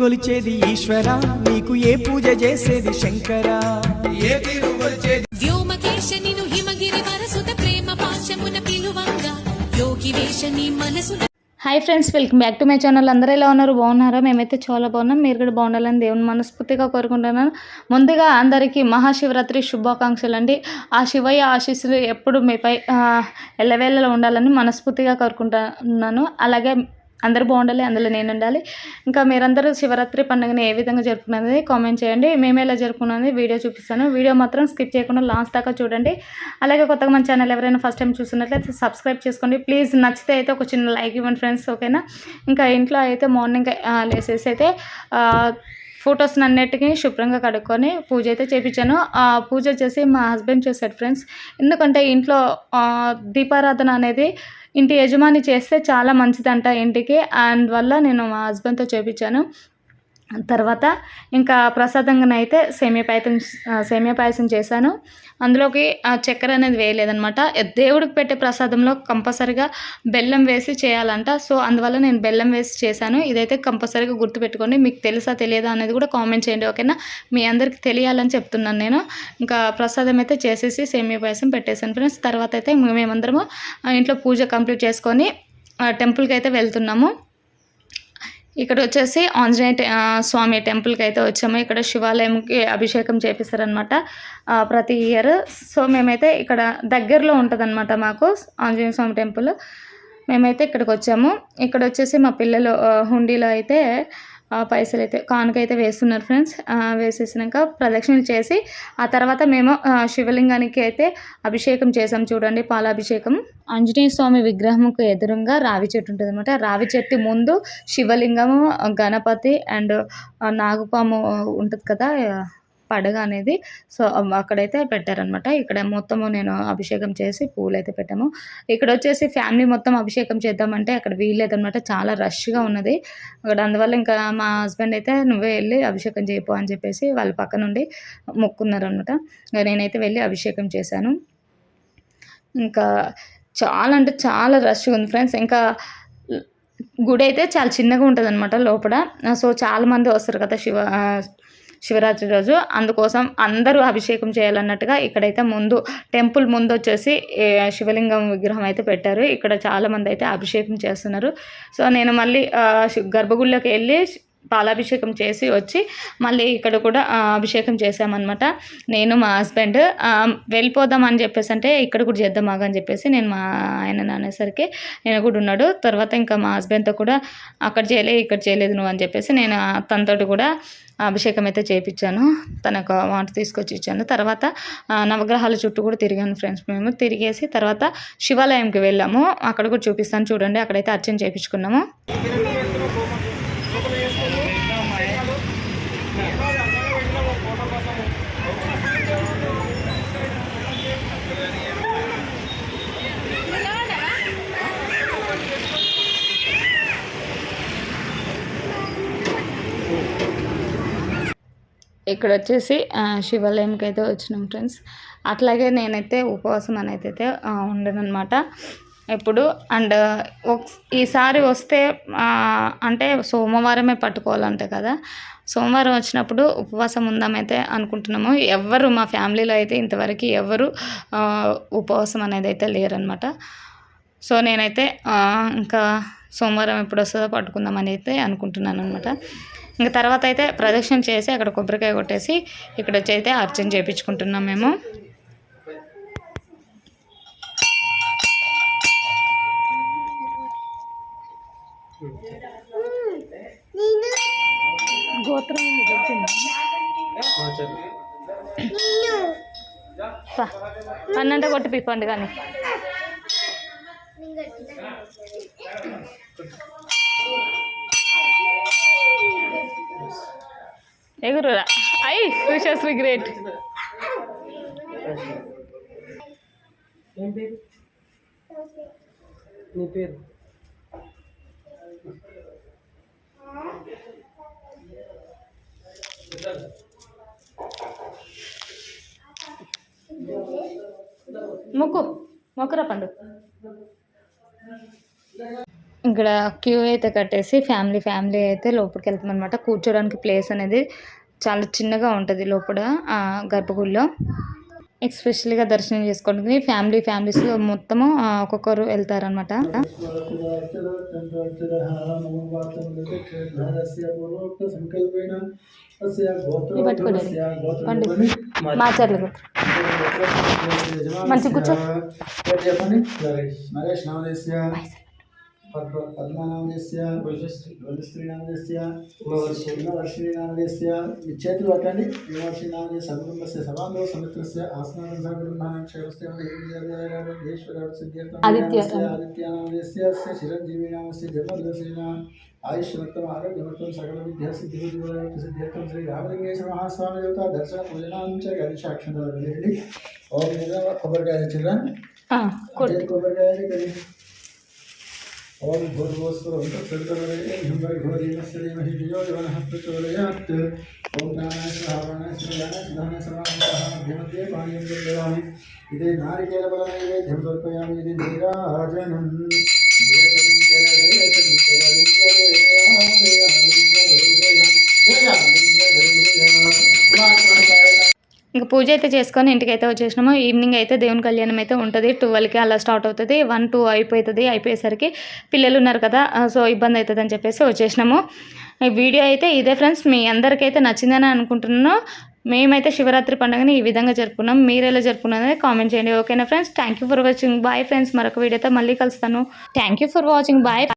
తీరుగొలిచేది ఈశ్వర నీకు ఏ పూజ చేసేది శంకరా? ఏ తీరు కొలిచేది వ్యోమకేశ నిను హిమగిరి వరసుత ప్రేమ పాశమున పిలువంగా. యోగి వేష నీ మనసున hi friends welcome back to my channel అందరూ ఎలా ఉన్నారు? బాగున్నారా? మేమైతే చాలా బాగున్నాం. మీరు కూడా బాగుండాలని దేవుని మనస్ఫూర్తిగా కోరుకుంటున్నాను. ముందుగా అందరికీ మహాశివరాత్రి శుభాకాంక్షలు అండి. ఆ శివయ్య ఆశీస్సులు ఎప్పుడు మీపై ఎల్లవేళలో ఉండాలని మనస్ఫూర్తిగా కోరుకుంటున్నాను. అలాగే అందరూ బాగుండాలి అందులో నేను ఉండాలి ఇంకా మీరందరూ శివరాత్రి పండుగని ఏ విధంగా జరుపుకున్నది కామెంట్ చేయండి. మేము ఎలా జరుపుకున్నది వీడియో చూపిస్తాను. వీడియో మాత్రం స్కిప్ చేయకుండా లాస్ట్ దాకా చూడండి. అలాగే కొత్తగా మన ఛానల్ ఎవరైనా ఫస్ట్ టైం చూస్తున్నట్లయితే సబ్స్క్రైబ్ చేసుకోండి. ప్లీజ్ నచ్చితే అయితే ఒక చిన్న లైక్ ఇవ్వండి ఫ్రెండ్స్ ఓకేనా ఇంకా ఇంట్లో అయితే మార్నింగ్ లేసేసి అయితే ఫొటోస్ అన్నిటికీ శుభ్రంగా కడుక్కొని పూజ అయితే చేపించాను. ఆ పూజ చేసి మా హస్బెండ్ చేశాడు ఫ్రెండ్స్ ఎందుకంటే ఇంట్లో దీపారాధన అనేది ఇంటి యజమాని చేస్తే చాలా మంచిదంట ఇంటికి. అండ్ వల్ల నేను మా హస్బెండ్తో చేయించాను తర్వాత ఇంకా ప్రసాదంగా అయితే సేమియా పాయసం సేమియా పాయసం చేశాను. అందులోకి ఆ చక్కెర అనేది వేయలేదనమాట దేవుడికి పెట్టే ప్రసాదంలో కంపల్సరిగా బెల్లం వేసి చేయాలంట. సో అందువల్ల నేను బెల్లం వేసి చేశాను. ఇదైతే కంపల్సరీగా గుర్తుపెట్టుకోండి. మీకు తెలుసా తెలియదా అనేది కూడా కామెంట్ చేయండి ఓకేనా? మీ అందరికి తెలియాలని చెప్తున్నాను నేను. ఇంకా ప్రసాదం అయితే చేసేసి సేమియా పాయసం పెట్టేశాను ఫ్రెండ్స్. తర్వాత అయితే మేమందరము ఇంట్లో పూజ కంప్లీట్ చేసుకొని టెంపుల్కి అయితే వెళ్తున్నాము. ఇక్కడ వచ్చేసి ఆంజనేయ స్వామి టెంపుల్కి అయితే వచ్చాము. ఇక్కడ శివాలయంకి అభిషేకం చేపిస్తారనమాట ప్రతి ఇయర్. సో మేమైతే ఇక్కడ దగ్గరలో ఉంటుందన్నమాట మాకు ఆంజనేయ స్వామి టెంపుల్. మేమైతే ఇక్కడికి వచ్చాము ఇక్కడ వచ్చేసి మా పిల్లలు హుండీలో అయితే పైసలు అయితే కానుక అయితే వేస్తున్నారు ఫ్రెండ్స్. వేసేసినాక ప్రదక్షిణలు చేసి ఆ తర్వాత మేము శివలింగానికి అయితే అభిషేకం చేసాం చూడండి పాలాభిషేకం. ఆంజనేయ స్వామి విగ్రహంకు ఎదురుగా రావి చెట్టు ఉంటుంది అనమాట రావి చెట్టు ముందు శివలింగము గణపతి అండ్ నాగుపాము ఉంటుంది కదా పడగ అనేది సో అక్కడైతే పెట్టారనమాట ఇక్కడ మొత్తము నేను అభిషేకం చేసి పూలు అయితే పెట్టాము. ఇక్కడ వచ్చేసి ఫ్యామిలీ మొత్తం అభిషేకం చేద్దామంటే అక్కడ వీల్లేదనమాట చాలా రష్గా ఉన్నది. అక్కడ అందువల్ల ఇంకా మా హస్బెండ్ అయితే నువ్వే వెళ్ళి అభిషేకం చేయపో అని చెప్పేసి వాళ్ళ పక్క నుండి మొక్కున్నారనమాట నేనైతే వెళ్ళి అభిషేకం చేశాను. ఇంకా చాలా అంటే చాలా రష్గా ఉంది ఫ్రెండ్స్. ఇంకా గుడి అయితే చాలా చిన్నగా ఉంటుంది అనమాట లోపల. సో చాలా మంది వస్తారు కదా శివ శివరాత్రి రోజు. అందుకోసం అందరూ అభిషేకం చేయాలన్నట్టుగా ఇక్కడైతే ముందు టెంపుల్ ముందు వచ్చేసి శివలింగం విగ్రహం అయితే పెట్టారు. ఇక్కడ చాలామంది అయితే అభిషేకం చేస్తున్నారు. సో నేను మళ్ళీ గర్భగుడిలోకి వెళ్ళి పాలాభిషేకం చేసి వచ్చి మళ్ళీ ఇక్కడ కూడా అభిషేకం చేసామన్నమాట నేను మా హస్బెండ్ వెళ్ళిపోదాం అని చెప్పేసి అంటే ఇక్కడ కూడా చేద్దాం ఆగా అని చెప్పేసి నేను మా ఆయన అనేసరికి నేను కూడా ఉన్నాడు. తర్వాత ఇంకా మా హస్బెండ్తో కూడా అక్కడ చేయలే ఇక్కడ చేయలేదు నువ్వు అని చెప్పేసి నేను తనతోటి కూడా అభిషేకం అయితే చేయించాను తనకు మాట తీసుకొచ్చి ఇచ్చాను. తర్వాత నవగ్రహాల చుట్టూ కూడా తిరిగాను ఫ్రెండ్స్ మేము. తిరిగేసి తర్వాత శివాలయంకి వెళ్ళాము. అక్కడ కూడా చూపిస్తాను. చూడండి అక్కడైతే అర్చన చేయించుకున్నాము ఇక్కడ వచ్చేసి శివాలయంకి అయితే వచ్చినాం ఫ్రెండ్స్. అట్లాగే నేనైతే ఉపవాసం అనేది అయితే ఉండనమాట ఇప్పుడు అండ్ ఈసారి వస్తే అంటే సోమవారమే పట్టుకోవాలంటే కదా. సోమవారం వచ్చినప్పుడు ఉపవాసం ఉందామైతే అనుకుంటున్నాము. ఎవ్వరు మా ఫ్యామిలీలో అయితే ఇంతవరకు ఎవరు ఉపవాసం అనేది అయితే లేరనమాట సో నేనైతే ఇంకా సోమవారం ఎప్పుడు వస్తుందో పట్టుకుందామని అయితే అనుకుంటున్నాను అనమాట ఇంకా తర్వాత అయితే ప్రదక్షిణ చేసి అక్కడ కొబ్బరికాయ కొట్టేసి ఇక్కడ వచ్చి అయితే అర్చన చేయించుకుంటున్నాం మేము గోత్రం. పన్నంటే కొట్టి పిప్పండి కానీ ఎగురురా. అయ్యి విషశ్రీ గ్రేట్ ఏం పేరు? నీ పేరు? మొక్కు మొక్కురా పండు. ఇక్కడ క్యూ అయితే కట్టేసి ఫ్యామిలీ ఫ్యామిలీ అయితే లోపలికి వెళ్తాం అనమాట కూర్చోడానికి ప్లేస్ అనేది చాలా చిన్నగా ఉంటుంది లోపల గర్భగుడిలో ఎక్స్పెషల్గా దర్శనం చేసుకోవడానికి ఫ్యామిలీ ఫ్యామిలీస్ మొత్తము ఒక్కొక్కరు వెళ్తారనమాట పట్టుకోండి. పండి. మాచర్లు మంచిగా కూర్చో. నరేష్ నామదేశ్య పద్మనామదేశ్య వనశ్రీ నామదేశ్య వర్షిణి నామదేశ్య మీ చేతులు పట్టండి వర్షి నామదేశ సకుటుంబస్య సమాంగో సమిత్రస్య ఆసనానం సకుటుంబానం క్షేమస్య ఈశ్వరాడు సిద్ధ్యర్థం ఆదిత్య. ఆదిత్య నామదేశ్య చిరంజీవి నామస్య జన్మదివసేన ఆయుష్మత్తం ఆరోగ్యమత్తం సకల విద్యా సిద్ధి సిద్ధ్యర్థం శ్రీ రామలింగేశ్వర మహాస్వామి దేవత దర్శన పూజనాంచ గణేశాక్షంతలు వెళ్ళండి ఓం నిజ కొబ్బరికాయ చిల్డ్రన్ ఆ, కొట్టు. కొబ్బరికాయ కలిగి ఓం భూర్భువస్వరం తత్సవితరువరే హింబరి ఘోరీమస్య ధీమహి ధియో యువనః ప్రచోదయాత్ ఓం ప్రాణాయ శ్రావణాయ శ్రీయాయ సుధానాయ సమానంతః మధ్యమధ్యే పానీయం దదామి ఇదే నారికేల బలనైవేద్యం ఇంకా పూజ అయితే చేసుకొని ఇంటికి అయితే వచ్చేసినాము. ఈవినింగ్ అయితే దేవుని కళ్యాణం అయితే ఉంటుంది. ట్వెల్వ్కి అలా స్టార్ట్ అవుతుంది. వన్ టూ అయిపోతుంది. అయిపోయేసరికి పిల్లలు ఉన్నారు కదా సో ఇబ్బంది అవుతుంది అని చెప్పేసి వచ్చేసినాము. ఈ వీడియో అయితే ఇదే ఫ్రెండ్స్. మీ అందరికైతే నచ్చిందని అనుకుంటున్నాను. మేమైతే శివరాత్రి పండుగని ఈ విధంగా జరుపుకున్నాం. మీరు ఎలా జరుపుకున్నది కామెంట్ చేయండి. ఓకేనా friends? Thank you for watching bye friends మరొక వీడియోతో మళ్ళీ కలుస్తాను. Thank you for watching bye